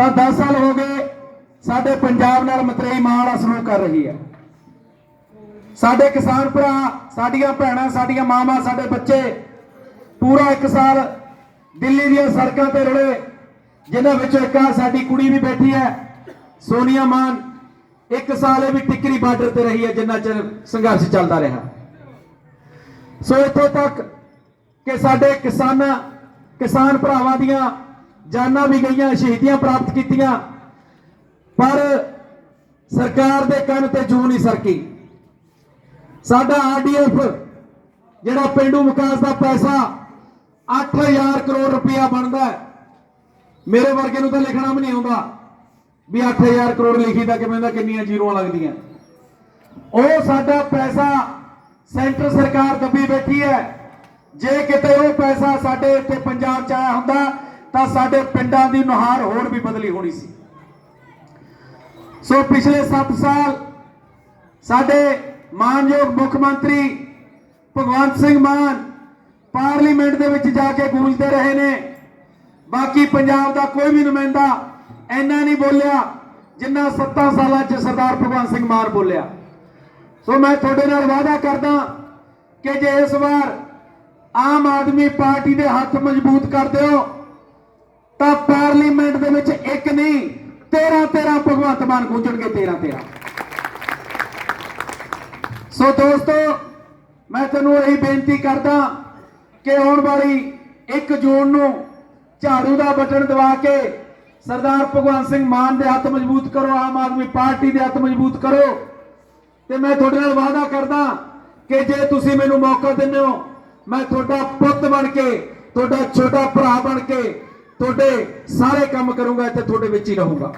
ਤਾਂ 10 ਸਾਲ ਹੋ ਗਏ, ਸਾਡੇ ਪੰਜਾਬ ਨਾਲ ਮਤਰੇਈ ਮਾਂ ਵਾਲਾ ਕਰ ਰਹੀ ਹੈ। ਸਾਡੇ ਕਿਸਾਨ ਭਰਾ, ਸਾਡੀਆਂ ਭੈਣਾਂ, ਸਾਡੀਆਂ ਮਾਵਾਂ, ਸਾਡੇ ਬੱਚੇ ਪੂਰਾ ਇੱਕ ਸਾਲ ਦਿੱਲੀ ਦੀਆਂ ਸੜਕਾਂ ਤੇ ਰੁਲੇ, ਜਿਨ੍ਹਾਂ ਵਿੱਚੋਂ ਇੱਕ ਆ ਸਾਡੀ ਕੁੜੀ ਵੀ ਬੈਠੀ ਹੈ, ਸੋਨੀਆ ਮਾਨ। ਇੱਕ ਸਾਲ ਇਹ ਵੀ ਟਿੱਕਰੀ ਬਾਰਡਰ ਤੇ ਰਹੀ ਹੈ, ਜਿੰਨਾ ਚਿਰ ਸੰਘਰਸ਼ ਚੱਲਦਾ ਰਿਹਾ। ਸੋ ਇੱਥੋਂ ਤੱਕ ਕਿ ਸਾਡੇ ਕਿਸਾਨਾਂ, ਕਿਸਾਨ ਭਰਾਵਾਂ ਦੀਆਂ ਜਾਨਾਂ ਵੀ ਗਈਆਂ, ਸ਼ਹੀਦੀਆਂ ਪ੍ਰਾਪਤ ਕੀਤੀਆਂ। ਪਰ ਸਰਕਾਰ ਦੇ ਕੰਨ ਤੇ ਜੂ ਨਹੀਂ ਸਰਕੀ। ਸਾਡਾ ਆਰਡੀਐਫ, ਜਿਹੜਾ ਪਿੰਡੂ ਵਿਕਾਸ ਦਾ ਪੈਸਾ 8000 ਕਰੋੜ ਰੁਪਇਆ ਬਣਦਾ ਹੈ, ਮੇਰੇ ਵਰਗੇ ਨੂੰ ਤਾਂ ਲਿਖਣਾ ਵੀ ਨਹੀਂ ਆਉਂਦਾ ਵੀ 8000 ਕਰੋੜ ਲਿਖੀਦਾ ਕਿਵੇਂ ਦਾ, ਕਿੰਨੀਆਂ ਜ਼ੀਰੋਆਂ ਲੱਗਦੀਆਂ। ਉਹ ਸਾਡਾ ਪੈਸਾ ਸੈਂਟਰ ਸਰਕਾਰ ਦੱਬੀ ਬੈਠੀ ਹੈ। ਜੇ ਕਿਤੇ ਉਹ ਪੈਸਾ ਸਾਡੇ ਇੱਥੇ ਪੰਜਾਬ ਚ ਆਇਆ ਹੁੰਦਾ ਤਾਂ ਸਾਡੇ ਪਿੰਡਾਂ ਦੀ ਨੁਹਾਰ ਹੋਰ ਵੀ ਬਦਲੀ ਹੋਣੀ ਸੀ। ਸੋ ਪਿਛਲੇ 7 ਸਾਲ ਸਾਡੇ ਮਾਨਯੋਗ ਮੁੱਖ ਮੰਤਰੀ ਭਗਵੰਤ ਸਿੰਘ ਮਾਨ ਪਾਰਲੀਮੈਂਟ ਦੇ ਵਿੱਚ ਜਾ ਕੇ ਗੂੰਜਦੇ ਰਹੇ ਨੇ। ਬਾਕੀ ਪੰਜਾਬ ਦਾ ਕੋਈ ਵੀ ਨੁਮਾਇੰਦਾ ਇੰਨਾ ਨਹੀਂ ਬੋਲਿਆ ਜਿੰਨਾ 7 ਸਾਲਾਂ 'ਚ ਸਰਦਾਰ ਭਗਵੰਤ ਸਿੰਘ ਮਾਨ ਬੋਲਿਆ। ਸੋ ਮੈਂ ਤੁਹਾਡੇ ਨਾਲ ਵਾਅਦਾ ਕਰਦਾ ਕਿ ਜੇ ਇਸ ਵਾਰ ਆਮ ਆਦਮੀ ਪਾਰਟੀ ਦੇ ਹੱਥ ਮਜ਼ਬੂਤ ਕਰ ਦਿਓ ਨਹੀਂ 13 13 ਭਗਵੰਤ ਮਾਨ ਗੂੰਜਣਗੇ 13 13 ਸੋ ਦੋਸਤੋ, ਮੈਂ ਤੁਹਾਨੂੰ ਇਹੀ ਬੇਨਤੀ ਕਰਦਾ ਕਿ ਆਉਣ ਵਾਲੀ 1 ਜੂਨ ਨੂੰ ਝਾੜੂ ਦਾ ਬਟਨ ਦਬਾ ਕੇ ਸਰਦਾਰ ਭਗਵੰਤ ਸਿੰਘ ਮਾਨ ਦੇ ਹੱਥ ਮਜ਼ਬੂਤ ਕਰੋ, ਆਮ ਆਦਮੀ ਪਾਰਟੀ ਦੇ ਹੱਥ ਮਜ਼ਬੂਤ ਕਰੋ। ਤੇ ਮੈਂ ਤੁਹਾਡੇ ਨਾਲ ਵਾਅਦਾ ਕਰਦਾ ਕਿ ਜੇ ਤੁਸੀਂ ਮੈਨੂੰ ਮੌਕਾ ਦਿੰਦੇ ਹੋ, ਮੈਂ ਤੁਹਾਡਾ ਪੁੱਤ ਬਣ ਕੇ, ਤੁਹਾਡਾ ਛੋਟਾ ਭਰਾ ਬਣ ਕੇ ਤੁਹਾਡੇ ਸਾਰੇ ਕੰਮ ਕਰੂੰਗਾ ਇੱਥੇ ਤੁਹਾਡੇ ਵਿੱਚ ਹੀ ਰਹੂੰਗਾ।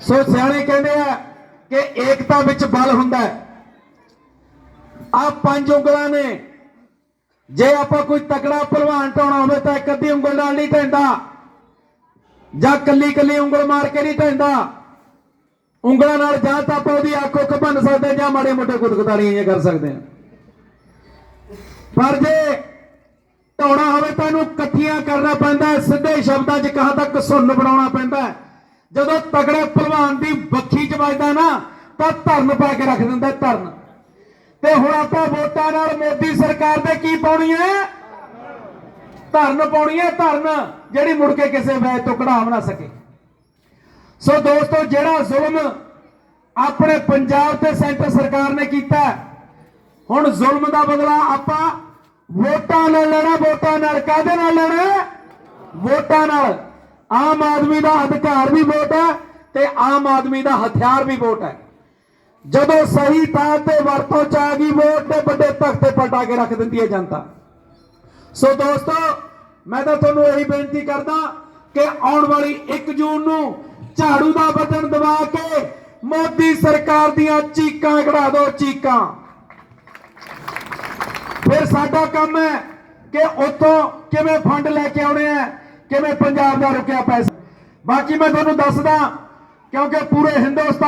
ਸੋ ਸਿਆਣੇ ਕਹਿੰਦੇ ਆ ਕਿ ਏਕਤਾ ਵਿੱਚ ਬਲ ਹੁੰਦਾ ਹੈ। ਆ ਪੰਜ ਉਂਗਲਾਂ ਨੇ। ਜੇ ਆਪਾਂ ਕੋਈ ਤਕੜਾ ਪਹਿਲਵਾਨ ਢਾਉਣਾ ਹੋਵੇ ਤਾਂ ਇੱਕ ਅੱਧੀ ਉਂਗਲ ਨਾਲ ਨਹੀਂ ਢੈਂਦਾ ਜਾਂ ਕੱਲੀ ਕੱਲੀ ਉਂਗਲ ਮਾਰ ਕੇ ਨਹੀਂ ਢੈਂਦਾ ਉਂਗਲਾਂ ਨਾਲ ਜਾਂ ਤਾਂ ਆਪਾਂ ਉਹਦੀ ਅੱਖ ਉੱਖ ਭੰਨ ਸਕਦੇ ਜਾਂ ਮਾੜੇ ਮੋਟੇ ਗੁਦਗੁਦਾਰੀਆਂ ਕਰ ਸਕਦੇ ਹਾਂ ਪਰ ਜੇ ਢਾਉਣਾ ਹੋਵੇ ਤਾਂ ਇਹਨੂੰ ਇਕੱਠੀਆਂ ਕਰਨਾ ਪੈਂਦਾ ਸਿੱਧੇ ਸ਼ਬਦਾਂ 'ਚ ਕਹਾ ਤਾਂ ਸੁੰਨ ਬਣਾਉਣਾ ਪੈਂਦਾ ਜਦੋਂ ਤਗੜੇ ਪਹਿਲਵਾਨ ਦੀ ਬੱਖੀ 'ਚ ਵੱਜਦਾ ਨਾ, ਤਾਂ ਧਰਨ ਪਾ ਕੇ ਰੱਖ ਦਿੰਦਾ ਧਰਨ। ਤੇ ਹੁਣ ਆਪਾਂ ਵੋਟਾਂ ਨਾਲ ਮੋਦੀ ਸਰਕਾਰ ਦੇ ਕੀ ਪਾਉਣੀ ਹੈ? ਧਰਨ ਪਾਉਣੀ ਹੈ, ਧਰਨ, ਜਿਹੜੀ ਮੁੜ ਕੇ ਕਿਸੇ ਵੈਦ ਤੋਂ ਕਢਾਵ ਨਾ ਸਕੇ। ਸੋ ਦੋਸਤੋ, ਜਿਹੜਾ ਜ਼ੁਲਮ ਆਪਣੇ ਪੰਜਾਬ ਤੇ ਸੈਂਟਰ ਸਰਕਾਰ ਨੇ ਕੀਤਾ ਹੁਣ ਜ਼ੁਲਮ ਦਾ ਬਦਲਾ ਆਪਾਂ ਵੋਟਾਂ ਨਾਲ ਲੈਣਾ ਵੋਟਾਂ ਨਾਲ। ਕਾਹਦੇ ਨਾਲ ਲੈਣਾ ਵੋਟਾਂ ਨਾਲ। ਆਮ ਆਦਮੀ ਦਾ ਅਧਿਕਾਰ ਵੀ ਵੋਟ ਹੈ ਤੇ ਆਮ ਆਦਮੀ ਦਾ ਹਥਿਆਰ ਵੀ ਵੋਟ ਹੈ। ਜਦੋਂ ਸਹੀ ਥਾਂ ਤੇ ਵਰਤੋਂ ਚ ਆ ਗਈ, ਵੋਟ ਤੇ ਵੱਡੇ ਤਖਤੇ ਪਲਟਾ ਕੇ ਰੱਖ ਦਿੰਦੀ ਹੈ ਜਨਤਾ। ਸੋ ਦੋਸਤੋ, ਮੈਂ ਤਾਂ ਤੁਹਾਨੂੰ ਇਹੀ ਬੇਨਤੀ ਕਰਦਾ ਕਿ ਆਉਣ ਵਾਲੀ 1 ਜੂਨ ਨੂੰ ਝਾੜੂ ਦਾ ਬਟਨ ਦਬਾ ਕੇ ਮੋਦੀ ਸਰਕਾਰ ਦੀਆਂ ਚੀਕਾਂ ਕਢਾ ਦਿਓ, ਚੀਕਾਂ। ਫਿਰ ਸਾਡਾ ਕੰਮ ਹੈ ਕਿ ਉੱਥੋਂ ਕਿਵੇਂ ਫੰਡ ਲੈ ਕੇ ਆਉਣੇ ਆ ਕਿਵੇਂ ਪੰਜਾਬ ਦਾ ਰੁਕਿਆ ਪੈਸਾ। ਬਾਕੀ ਮੈਂ ਤੁਹਾਨੂੰ ਦੱਸਦਾ, ਕਿਉਂਕਿ ਪੂਰੇ ਹਿੰਦੁਸਤਾਨ